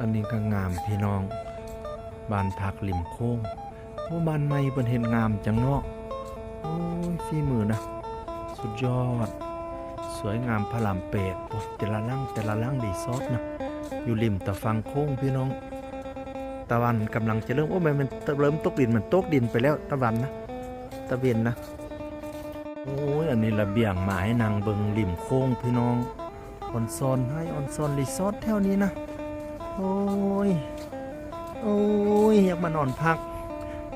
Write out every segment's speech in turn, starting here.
อันนี้ก็งามพี่น้องบานพักริมโค้งโอ้บานใหม่เพิ่นเห็นงามจังเนาะโอ้ยฝีมือนะ สุดยอด สวยงามพระรามเปดโอ้แต่ละล่างแต่ละล่างดีซอสนะ อยู่ริมตะฟังโค้งพี่น้อง ตะวันกำลังจะเริ่มโอ้มันมันเริ่มตกดินมันตกดินไปแล้วตะวันนะ ตะเวนนะโอ้ยอันนี้ระเบียงหมายนางเบิงริมโค้งพี่น้องออนซอนให้ออนซอนรีสอร์ทแถวนี้นะ โอ้ย โอ้ย อยากมานอนพัก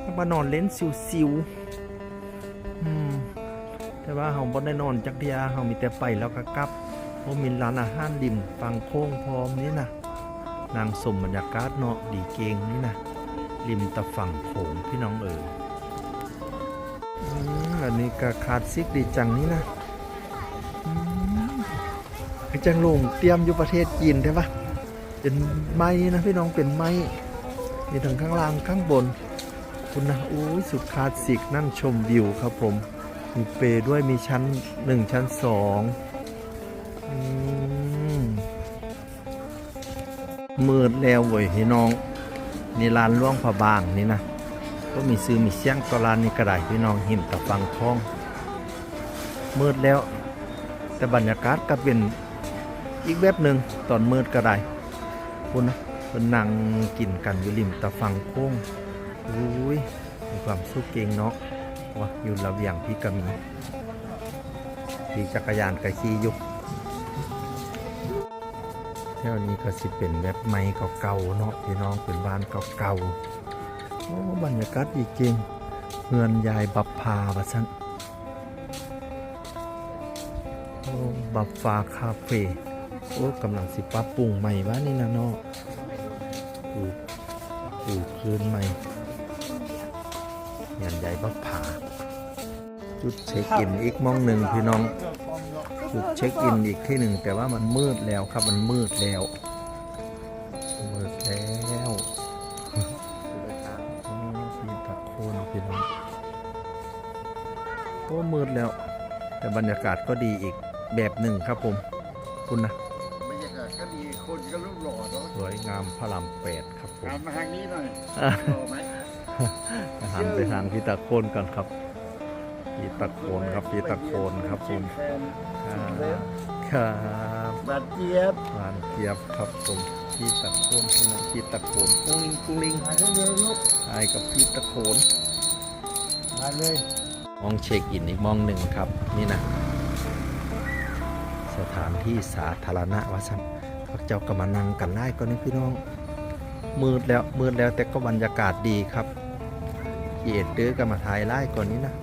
อยากมานอนเล่นสิวๆอืม แต่ว่าเฮาบ่ได้นอนจักเดียเฮามีแต่ไปแล้วก็กลับเพราะมีร้านอาหารริมฟังโค้งพร้อมนี่นะนางสมบรรยากาศเนาะดีเกงนี่นะริมตะฝั่งโขงพี่น้องเอ๋ยอืมอันนี้ก็คาสสิกดีจังนี่นะอืมคือจังลงเตรียมอยู่ประเทศจีนใช่ปะ เป็นไม้นะพี่น้องเป็นไม้มีทั้งข้างล่างข้างบน คุณนะโอ้ยสุดคลาสสิกนั่งชมวิวครับผมมีเปย์ด้วยมีชั้นหนึ่งชั้นสองมืดแล้วเว้ยพี่น้องนี่ลานล่วงผาบางนี่นะก็มีซื้อมีเสียงตอลานนี่กระไดพี่น้องหิมตะฟังคลอง มืดแล้ว แต่บรรยากาศก็เป็นอีกแบบหนึ่งตอนมืดก็ได้ คุณนะเป็นนั่งกินกันอยู่ริมตะฟังโค้งอุ้ยมีความสุขเก่งเนาะว่าอยู่ระเบียงพี่กมีขี่จักรยานก็ขี่ยู่แถวนี้ก็สิเป็นแบบไม้เก่าๆเนาะพี่น้องเป็นบ้านเก่าๆโอ้บรรยากาศดีจริงเฮือนยายบับพาว่าซั่นบับฟาคาเฟ่ โอ้กำลังสิปรับปรุงใหม่บ้านนี่นะเนาะปลูกปลูกคืนใหม่เงินใหญ่บักผาจุดเช็คอินอีกมองหนึ่งพี่น้อง จุดเช็คอินอีกที่หนึ่งแต่ว่ามันมืดแล้วครับมันมืดแล้วมืดแล้วโอ้พี่ตะโคนพี่น้องโอ้มืดแล้ว แต่บรรยากาศก็ดีอีกแบบหนึ่งครับผมคุณนะ กาศก็ดีคนก็รูปหล่อเนาะสวยงามพระรามแปดครับผมตามมาทางนี้หน่อยหล่อไหมหันไปทางพี่ตะโคนก่อนครับพี่ตะโคนครับพี่ตะโคนครับผมแฟนครับครับบัดเจี๊ยบหวานเกียบครับผมพี่ตะโคนพี่น้องพี่ตะโคนกุ้งลิงกุ้งลิงมาได้เลยลูกไอ้กับพี่ตะโคนมาเลย มองเช็คอินอีกมองหนึ่งครับ นี่นะ สถานที่สาธารณะวะสันพวก เจ้าก็มานั่งกันได้ก็นี่พี่น้อง มืดแล้วมืดแล้วแต่ก็บรรยากาศดีครับเอ็ดเด้อก็มาถ่ายไล่ก่อนนี้นะ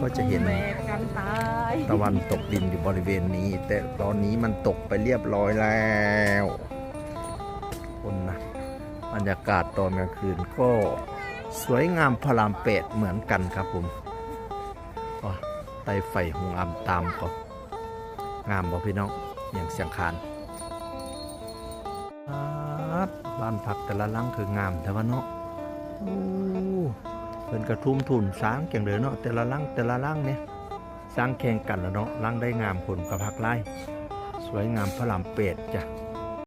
ก็จะเห็นตะวันตกดินอยู่บริเวณนี้ แต่ตอนนี้มันตกไปเรียบร้อยแล้วคนนะบรรยากาศตอนกลางคืนก็สวยงามพรามแปดเหมือนกันครับผมไต้ไฟหงอำตามก็ งามบ่พี่น้องอย่างเสียงคานบ้านผักแต่ละลังคืองามแต่ว่าเนาะอู้เป็นกระทุ่มทุนสร้างเก่งเลยเนาะแต่ละลังแต่ละลังเนี่ยสร้างแข่งกันแล้วเนาะล้างได้งามผลกับพักไล่สวยงามพระลามเป็ดจ้ะ